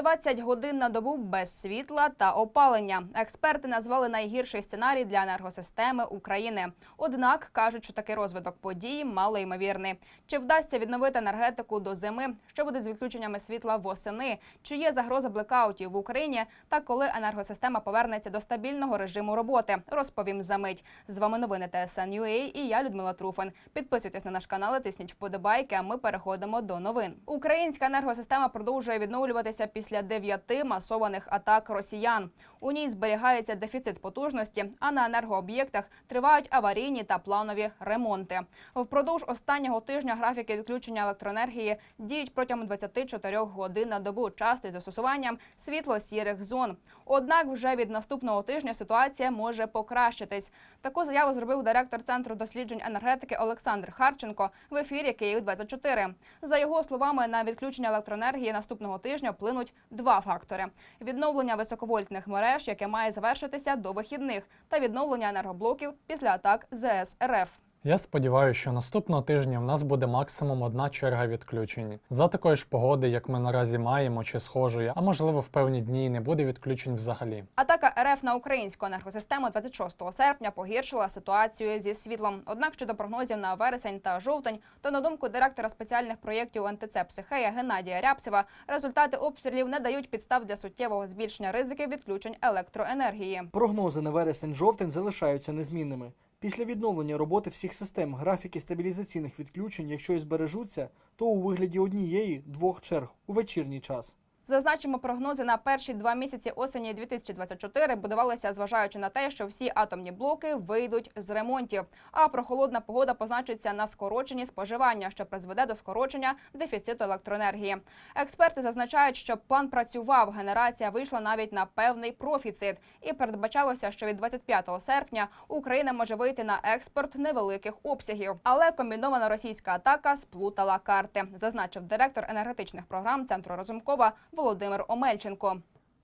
20 годин на добу без світла та опалення. Експерти назвали найгірший сценарій для енергосистеми України. Однак кажуть, що такий розвиток подій малоймовірний. Чи вдасться відновити енергетику до зими? Що буде з відключеннями світла восени? Чи є загроза блекаутів в Україні? Та коли енергосистема повернеться до стабільного режиму роботи? Розповім за мить. З вами новини ТСН.UA і я Людмила Труфан. Підписуйтесь на наш канал, тисніть вподобайки. А ми переходимо до новин. Українська енергосистема продовжує відновлюватися після дев'яти масованих атак росіян. У ній зберігається дефіцит потужності, а на енергооб'єктах тривають аварійні та планові ремонти. Впродовж останнього тижня графіки відключення електроенергії діють протягом 24 годин на добу, часто із застосуванням світло-сірих зон. Однак, вже від наступного тижня ситуація може покращитись. Таку заяву зробив директор центру досліджень енергетики Олександр Харченко в ефірі Київ 24 За його словами, на відключення електроенергії наступного тижня вплинуть два фактори: відновлення високовольтних мереж, яке має завершитися до вихідних, та відновлення енергоблоків після атак ЗС РФ. Я сподіваюся, що наступного тижня в нас буде максимум одна черга відключень. За такої ж погоди, як ми наразі маємо, чи схожої, а можливо в певні дні і не буде відключень взагалі. Атака РФ на українську енергосистему 26 серпня погіршила ситуацію зі світлом. Однак щодо прогнозів на вересень та жовтень, то на думку директора спеціальних проєктів НТЦ «Психея» Геннадія Рябцева, результати обстрілів не дають підстав для суттєвого збільшення ризиків відключень електроенергії. Прогнози на вересень-жовтень залишаються незмінними. Після відновлення роботи всіх систем графіки стабілізаційних відключень, якщо і збережуться, то у вигляді однієї-двох черг у вечірній час. Зазначимо, прогнози на перші два місяці осені 2024 будувалися, зважаючи на те, що всі атомні блоки вийдуть з ремонтів. А прохолодна погода позначиться на скороченні споживання, що призведе до скорочення дефіциту електроенергії. Експерти зазначають, що план працював. Генерація вийшла навіть на певний профіцит, і передбачалося, що від 25 серпня Україна може вийти на експорт невеликих обсягів. Але комбінована російська атака сплутала карти, зазначив директор енергетичних програм центру Розумкова Володимир Омельченко.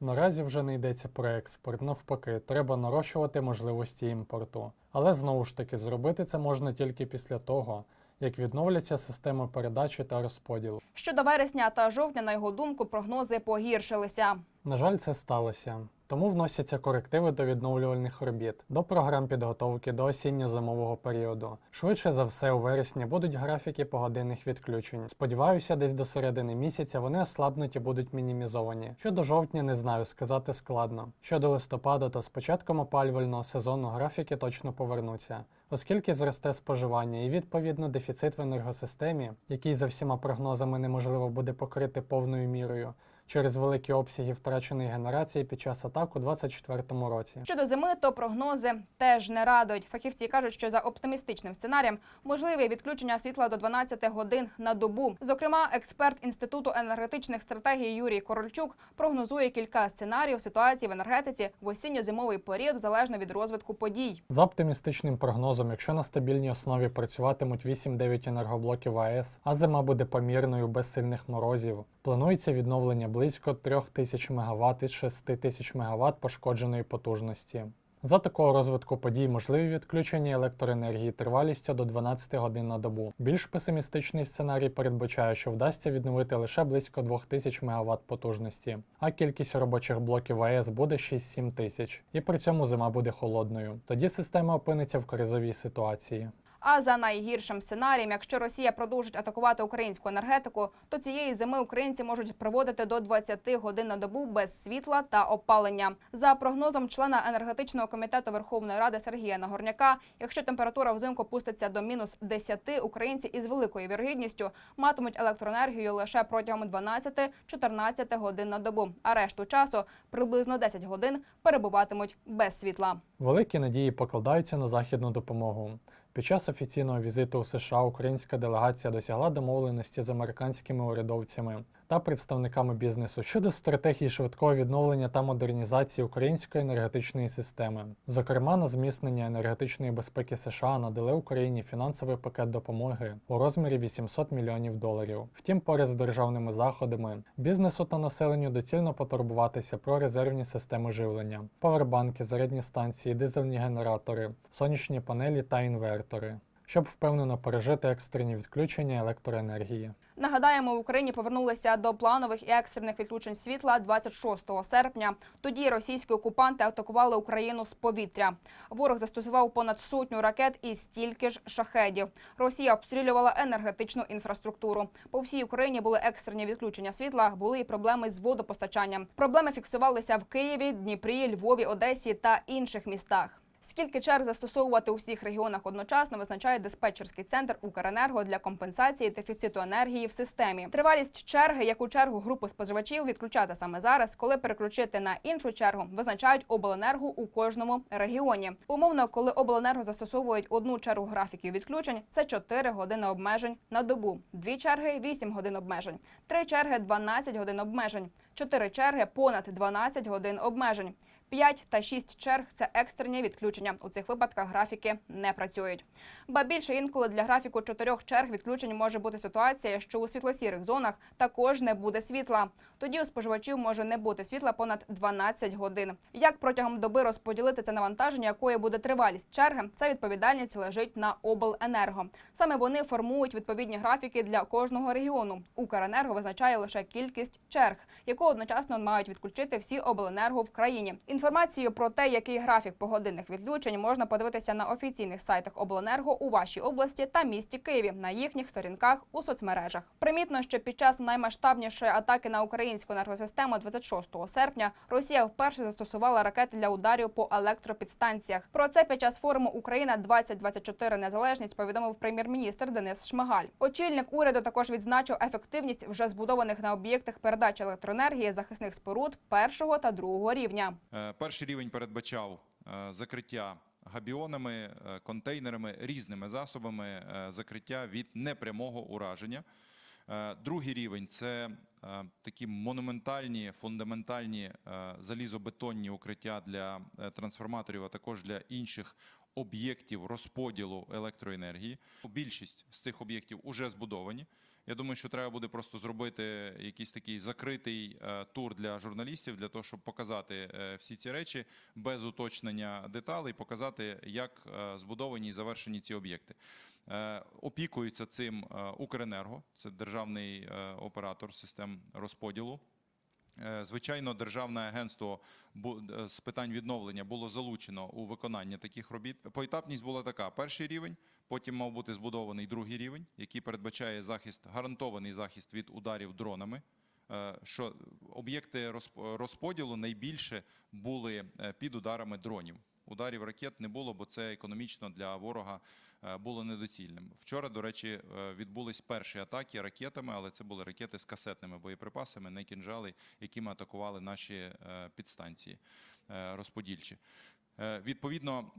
Наразі вже не йдеться про експорт, навпаки, треба нарощувати можливості імпорту. Але знову ж таки, зробити це можна тільки після того, як відновляться системи передачі та розподілу. Щодо вересня та жовтня, на його думку, прогнози погіршилися. На жаль, це сталося. Тому вносяться корективи до відновлювальних робіт, до програм підготовки до осінньо-зимового періоду. Швидше за все, у вересні будуть графіки погодинних відключень. Сподіваюся, десь до середини місяця вони ослабнуть і будуть мінімізовані. Щодо жовтня, не знаю, сказати складно. Щодо листопада, то з початком опалювального сезону графіки точно повернуться. Оскільки зросте споживання і відповідно дефіцит в енергосистемі, який за всіма прогнозами неможливо буде покрити повною мірою через великі обсяги втраченої генерації під час атак у 2024 році. Щодо зими, то прогнози теж не радують. Фахівці кажуть, що за оптимістичним сценарієм можливе відключення світла до 12 годин на добу. Зокрема, експерт інституту енергетичних стратегій Юрій Корольчук прогнозує кілька сценаріїв ситуації в енергетиці в осінньо-зимовий період залежно від розвитку подій. За оптимістичним прогнозом, якщо на стабільній основі працюватимуть 8-9 енергоблоків АЕС, а зима буде помірною без сильних морозів, планується відновлення близько 3000 МВт із 6000 МВт пошкодженої потужності. За такого розвитку подій можливі відключення електроенергії тривалістю до 12 годин на добу. Більш песимістичний сценарій передбачає, що вдасться відновити лише близько 2000 МВт потужності, а кількість робочих блоків АЕС буде 6-7 тисяч, і при цьому зима буде холодною. Тоді система опиниться в кризовій ситуації. А за найгіршим сценарієм, якщо Росія продовжить атакувати українську енергетику, то цієї зими українці можуть проводити до 20 годин на добу без світла та опалення. За прогнозом члена енергетичного комітету Верховної Ради Сергія Нагорняка, якщо температура взимку опуститься до мінус 10, українці із великою вірогідністю матимуть електроенергію лише протягом 12-14 годин на добу, а решту часу приблизно 10 годин перебуватимуть без світла. Великі надії покладаються на західну допомогу. Під час офіційного візиту у США українська делегація досягла домовленості з американськими урядовцями та представниками бізнесу щодо стратегії швидкого відновлення та модернізації української енергетичної системи. Зокрема, на зміцнення енергетичної безпеки США надали Україні фінансовий пакет допомоги у розмірі 800 мільйонів доларів. Втім, поряд з державними заходами бізнесу та населенню доцільно потурбуватися про резервні системи живлення, павербанки, зарядні станції, дизельні генератори, сонячні панелі та інвертори. Щоб впевнено пережити екстрені відключення електроенергії. Нагадаємо, в Україні повернулися до планових і екстрених відключень світла 26 серпня. Тоді російські окупанти атакували Україну з повітря. Ворог застосував понад сотню ракет і стільки ж шахедів. Росія обстрілювала енергетичну інфраструктуру. По всій Україні були екстрені відключення світла, були і проблеми з водопостачанням. Проблеми фіксувалися в Києві, Дніпрі, Львові, Одесі та інших містах. Скільки черг застосовувати у всіх регіонах одночасно визначає диспетчерський центр Укренерго для компенсації дефіциту енергії в системі. Тривалість черги, яку чергу групи споживачів відключати саме зараз, коли переключити на іншу чергу, визначають обленерго у кожному регіоні. Умовно, коли обленерго застосовують одну чергу графіків відключень, це 4 години обмежень на добу, дві черги 8 годин обмежень, три черги 12 годин обмежень, чотири черги понад 12 годин обмежень. 5 та 6 черг це екстрені відключення. У цих випадках графіки не працюють. Ба більше інколи для графіку чотирьох черг відключень може бути ситуація, що у світлосірих зонах також не буде світла. Тоді у споживачів може не бути світла понад 12 годин. Як протягом доби розподілити це навантаження, якою буде тривалість черги, ця відповідальність лежить на обленерго. Саме вони формують відповідні графіки для кожного регіону. Укренерго визначає лише кількість черг, яку одночасно мають відключити всі обленерго в країні. Інформацію про те, який графік погодинних відключень можна подивитися на офіційних сайтах обленерго у вашій області та місті Києві на їхніх сторінках у соцмережах. Примітно, що під час наймасштабнішої атаки на українську енергосистему 26 серпня Росія вперше застосувала ракети для ударів по електропідстанціях. Про це під час форуму Україна 2024 незалежність повідомив прем'єр-міністр Денис Шмигаль. Очільник уряду також відзначив ефективність вже збудованих на об'єктах передачі електроенергії захисних споруд першого та другого рівня. Перший рівень передбачав е, закриття габіонами, е, контейнерами, різними засобами е, закриття від непрямого ураження. Другий рівень це такі монументальні, фундаментальні залізобетонні укриття для трансформаторів, а також для інших об'єктів розподілу електроенергії. Більшість з цих об'єктів вже збудовані. Я думаю, що треба буде просто зробити якийсь такий закритий е, тур для журналістів для того, щоб показати е, всі ці речі без уточнення деталей, показати, як е, збудовані і завершені ці об'єкти. Опікується цим Укренерго, це державний оператор систем розподілу. Е, Звичайно, державне агентство е, з питань відновлення було залучено у виконання таких робіт. Поетапність була така: перший рівень, потім мав бути збудований другий рівень, який передбачає захист, гарантований захист від ударів дронами. Е, Що об'єкти розп- розподілу найбільше були під ударами дронів. Ударів ракет не було, бо це економічно для ворога е, було недоцільним. Вчора, до речі, е, відбулись перші атаки ракетами, але це були ракети з касетними боєприпасами, не кінжали, якими атакували наші е, підстанції розподільчі. Відповідно,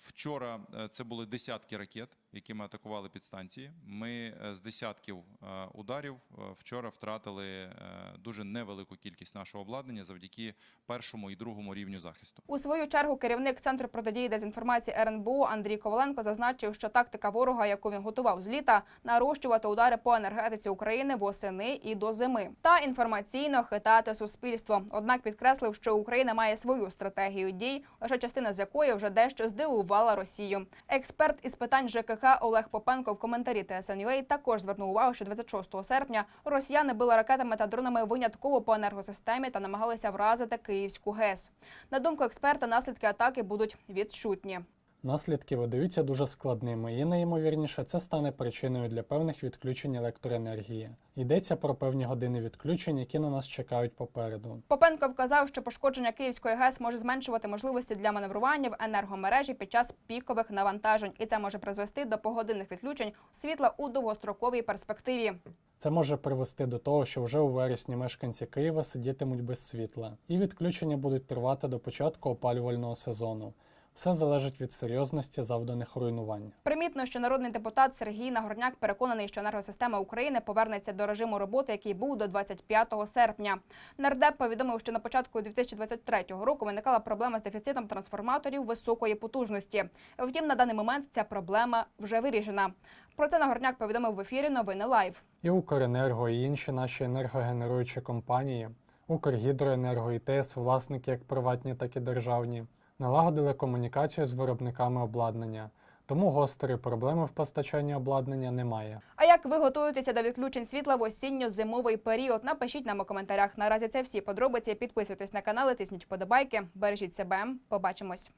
вчора це були десятки ракет, якими атакували підстанції. Ми е, з десятків е, ударів е, вчора втратили дуже невелику кількість нашого обладнання завдяки першому і другому рівню захисту. У свою чергу керівник центру протидії дезінформації РНБО Андрій Коваленко зазначив, що тактика ворога, яку він готував з літа, нарощувати удари по енергетиці України восени і до зими, та інформаційно хитати суспільство. Однак підкреслив, що Україна має свою стратегію дій, лише частина з якої вже дещо здивувала Росію. Експерт із питань ЖКХ Олег Попенко в коментарі ТСНЮА також звернув увагу, що 26 серпня росіяни били ракетами та дронами винятково по енергосистемі та намагалися вразити Київську ГЕС. На думку експерта, наслідки атаки будуть відчутні. Наслідки видаються дуже складними, і найімовірніше це стане причиною для певних відключень електроенергії. Йдеться про певні години відключень, які на нас чекають попереду. Попенко вказав, що пошкодження Київської ГЕС може зменшувати можливості для маневрування в енергомережі під час пікових навантажень, і це може призвести до погодинних відключень світла у довгостроковій перспективі. Це може привести до того, що вже у вересні мешканці Києва сидітимуть без світла, і відключення будуть тривати до початку опалювального сезону. Все залежить від серйозності завданих руйнувань. Примітно, що народний депутат Сергій Нагорняк переконаний, що енергосистема України повернеться до режиму роботи, який був до 25 серпня. Нардеп повідомив, що на початку 2023 року виникала проблема з дефіцитом трансформаторів високої потужності. Втім, на даний момент ця проблема вже вирішена. Про це Нагорняк повідомив в ефірі Новини Лайв. І Укренерго, і інші наші енергогенеруючі компанії, Укргідроенерго і ТЕС, власники як приватні, так і державні, налагодили комунікацію з виробниками обладнання тому гострої проблеми в постачанні обладнання немає. А як ви готуєтеся до відключень світла в осінньо-зимовий період? Напишіть нам у коментарях. Наразі це всі подробиці. Підписуйтесь на канал, тисніть вподобайки. Бережіть себе. Побачимось.